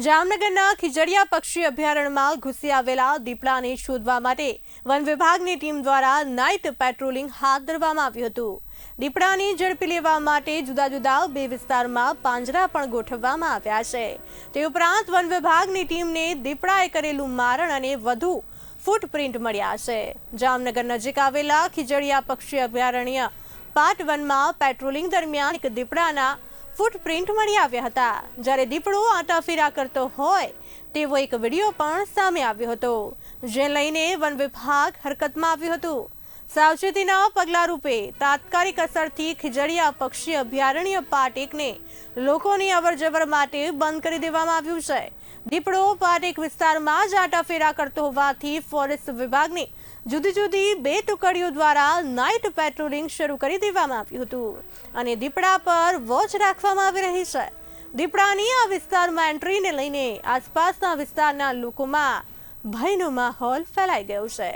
જામનગરના ખીજડીયા પક્ષી અભયારણ્યમાં ઘૂસી આવેલા દીપડાને શોધવા માટે વન વિભાગની ટીમ દ્વારા નાઇટ પેટ્રોલિંગ હાથ ધરવામાં આવ્યું હતું. દીપડાને ઝડપી લેવા માટે જુદા જુદા બે વિસ્તારમાં પાંજરા પણ ગોઠવવામાં આવ્યા છે. તે ઉપરાંત વન વિભાગની ટીમને દીપડાએ કરેલું મારણ અને વધુ ફૂટપ્રિન્ટ મળ્યા છે. જામનગર નજીક આવેલા ખીજડીયા પક્ષી અભયારણ્ય પાર્ટ વનમાં પેટ્રોલિંગ દરમિયાન એક દીપડાના ફૂટપ્રિન્ટ મળી આવ્યા હતા. જ્યારે દીપડો આટાફેરા કરતો હોય, તેવો એક વીડિયો પણ સામે આવ્યો હતો, જે લઈને વન વિભાગ હરકતમાં આવ્યું હતું. સાવચેતીના પગલા રૂપે તાત્કાલિક અસરથી ખીજડીયા પક્ષી અભયારણ્ય પાર્ટ લોકોની અવરજવર માટે બંધ કરી દેવામાં આવ્યું છે. દીપડો પાર્ટ વિસ્તારમાં જ આટાફેરા કરતો હોવાથી ફોરેસ્ટ વિભાગની જુદી જુદી બે ટુકડીઓ દ્વારા નાઇટ પેટ્રોલિંગ શરૂ કરી દેવામાં આવ્યું હતું અને દીપડા પર વોચ રાખવામાં આવી રહી છે. દીપડાની આ વિસ્તારમાં એન્ટ્રીને લઈને આસપાસના વિસ્તારના લોકોમાં ભયનો માહોલ ફેલાઈ ગયો છે.